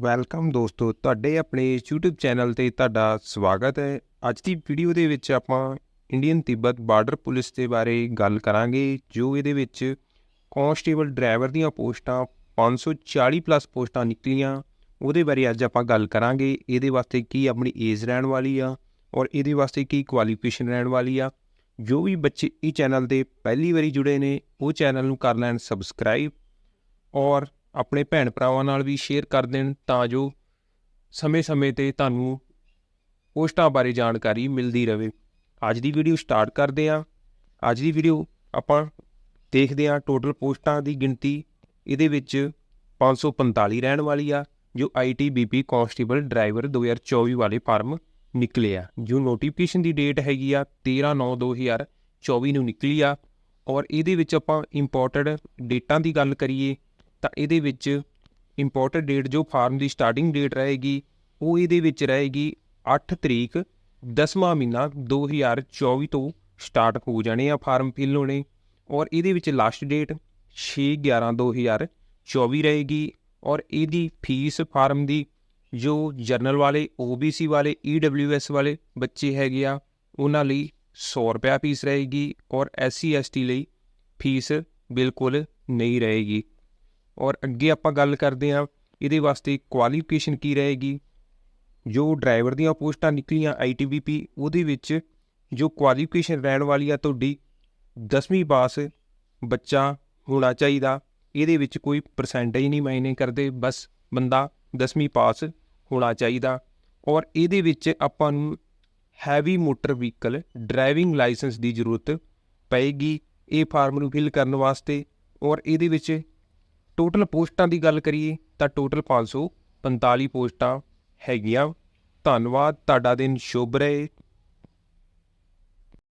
Welcome ਦੋਸਤੋ, ਤੁਹਾਡੇ ਆਪਣੇ YouTube ਚੈਨਲ ਤੇ ਤੁਹਾਡਾ ਸਵਾਗਤ ਹੈ। ਅੱਜ ਦੀ ਵੀਡੀਓ ਦੇ ਵਿੱਚ ਆਪਾਂ ਇੰਡੀਅਨ ਤਿੱਬਤ ਬਾਰਡਰ ਪੁਲਿਸ ਦੇ ਬਾਰੇ ਗੱਲ ਕਰਾਂਗੇ, ਜੋ ਇਹਦੇ ਵਿੱਚ ਕਾਂਸਟੇਬਲ ਡਰਾਈਵਰ ਦੀਆਂ ਪੋਸਟਾਂ 540 ਪਲੱਸ ਪੋਸਟਾਂ ਨਿਕਲੀਆਂ। ਉਹਦੇ ਬਾਰੇ ਅੱਜ ਆਪਾਂ ਗੱਲ ਕਰਾਂਗੇ, ਇਹਦੇ ਵਾਸਤੇ ਕੀ ਆਪਣੀ ਏਜ ਰਹਿਣ ਵਾਲੀ ਆ ਔਰ ਇਹਦੇ ਵਾਸਤੇ ਕੀ ਕੁਆਲੀਫਿਕੇਸ਼ਨ ਰਹਿਣ ਵਾਲੀ ਆ। ਜੋ ਵੀ ਬੱਚੇ ਇਹ ਚੈਨਲ ਤੇ ਪਹਿਲੀ ਵਾਰੀ ਜੁੜੇ ਨੇ, ਉਹ ਚੈਨਲ ਨੂੰ ਕਰ ਲੈਣ ਸਬਸਕ੍ਰਾਈਬ ਔਰ ਆਪਣੇ ਭੈਣ ਭਰਾਵਾਂ ਨਾਲ ਵੀ ਸ਼ੇਅਰ ਕਰ ਦੇਣ ਤਾਂ ਜੋ ਸਮੇਂ-ਸਮੇਂ ਤੇ ਤੁਹਾਨੂੰ ਪੋਸਟਾਂ ਬਾਰੇ ਜਾਣਕਾਰੀ ਮਿਲਦੀ ਰਹੇ। ਅੱਜ ਦੀ ਵੀਡੀਓ ਸਟਾਰਟ ਕਰਦੇ ਹਾਂ। ਅੱਜ ਦੀ ਵੀਡੀਓ ਆਪਾਂ ਦੇਖਦੇ ਹਾਂ ਟੋਟਲ ਪੋਸਟਾਂ ਦੀ ਗਿਣਤੀ। ਇਹਦੇ ਵਿੱਚ 545 ਰਹਿਣ ਵਾਲੀ ਆ, ਜੋ ਆਈਟੀਬੀਪੀ ਕਾਂਸਟੇਬਲ ਡਰਾਈਵਰ 2024 ਵਾਲੇ ਫਾਰਮ ਨਿਕਲੇ ਆ। ਜੋ ਨੋਟੀਫਿਕੇਸ਼ਨ ਦੀ ਡੇਟ ਹੈਗੀ ਆ 13/9/2024 ਨੂੰ ਨਿਕਲੀ ਆ। ਔਰ ਇਹਦੇ ਵਿੱਚ ਆਪਾਂ ਇੰਪੋਰਟਡ ਡੇਟਾਂ ਦੀ ਗੱਲ ਕਰੀਏ ਤਾਂ ਇਹਦੇ ਵਿੱਚ ਇੰਪੋਰਟਡ ਡੇਟ ਜੋ ਫਾਰਮ ਦੀ ਸਟਾਰਟਿੰਗ ਡੇਟ ਰਹੇਗੀ, ਉਹ ਇਹਦੇ ਵਿੱਚ ਰਹੇਗੀ 8 ਤਰੀਕ 10ਵਾਂ ਮਹੀਨਾ 2024 ਤੋਂ ਸਟਾਰਟ ਹੋ ਜਾਣੇ ਆ ਫਾਰਮ ਫਿਲ ਹੋਣੇ ਔਰ ਇਹਦੇ ਵਿੱਚ ਲਾਸਟ ਡੇਟ 6/11/2024 ਰਹੇਗੀ ਔਰ ਇਹਦੀ ਫੀਸ ਫਾਰਮ ਦੀ ਜੋ ਜਰਨਲ ਵਾਲੇ OBC ਵਾਲੇ EWS ਵਾਲੇ ਬੱਚੇ ਹੈਗੇ ਆ, ਉਹਨਾਂ ਲਈ 100 ਰੁਪਿਆ ਫੀਸ ਰਹੇਗੀ ਔਰ SC ST ਲਈ ਫੀਸ ਬਿਲਕੁਲ ਨਹੀਂ ਰਹੇਗੀ। ਔਰ ਅੱਗੇ ਆਪਾਂ ਗੱਲ ਕਰਦੇ ਹਾਂ, ਇਹਦੇ ਵਾਸਤੇ ਕੁਆਲੀਫਿਕੇਸ਼ਨ ਕੀ ਰਹੇਗੀ? ਜੋ ਡਰਾਈਵਰ ਦੀਆਂ ਪੋਸਟਾਂ ਨਿਕਲੀਆਂ ITBP ਉਹਦੇ ਵਿੱਚ ਜੋ ਕੁਆਲੀਫਿਕੇਸ਼ਨ ਰਹਿਣ ਵਾਲੀ ਆ ਤੁਹਾਡੀ 10ਵੀਂ ਪਾਸ ਬੱਚਾ ਹੋਣਾ ਚਾਹੀਦਾ, ਇਹਦੇ ਵਿੱਚ ਕੋਈ ਪਰਸੈਂਟੇਜ ਨਹੀਂ ਮਾਇਨੇ ਕਰਦੇ, ਬਸ ਬੰਦਾ 10ਵੀਂ ਪਾਸ ਹੋਣਾ ਚਾਹੀਦਾ। ਔਰ ਇਹਦੇ ਵਿੱਚ ਆਪਾਂ ਨੂੰ heavy motor vehicle driving licence ਦੀ ਜ਼ਰੂਰਤ ਪਏਗੀ, ਇਹ ਫਾਰਮ ਨੂੰ ਫਿਲ ਕਰਨ ਵਾਸਤੇ ਔਰ ਇਹਦੇ ਵਿੱਚ ਟੋਟਲ ਪੋਸਟਾਂ ਦੀ ਗੱਲ ਕਰੀਏ ਤਾਂ ਟੋਟਲ 545 ਪੋਸਟਾਂ ਹੈਗੀਆਂ। ਧੰਨਵਾਦ, ਤੁਹਾਡਾ ਦਿਨ ਸ਼ੁਭ ਰਹੇ।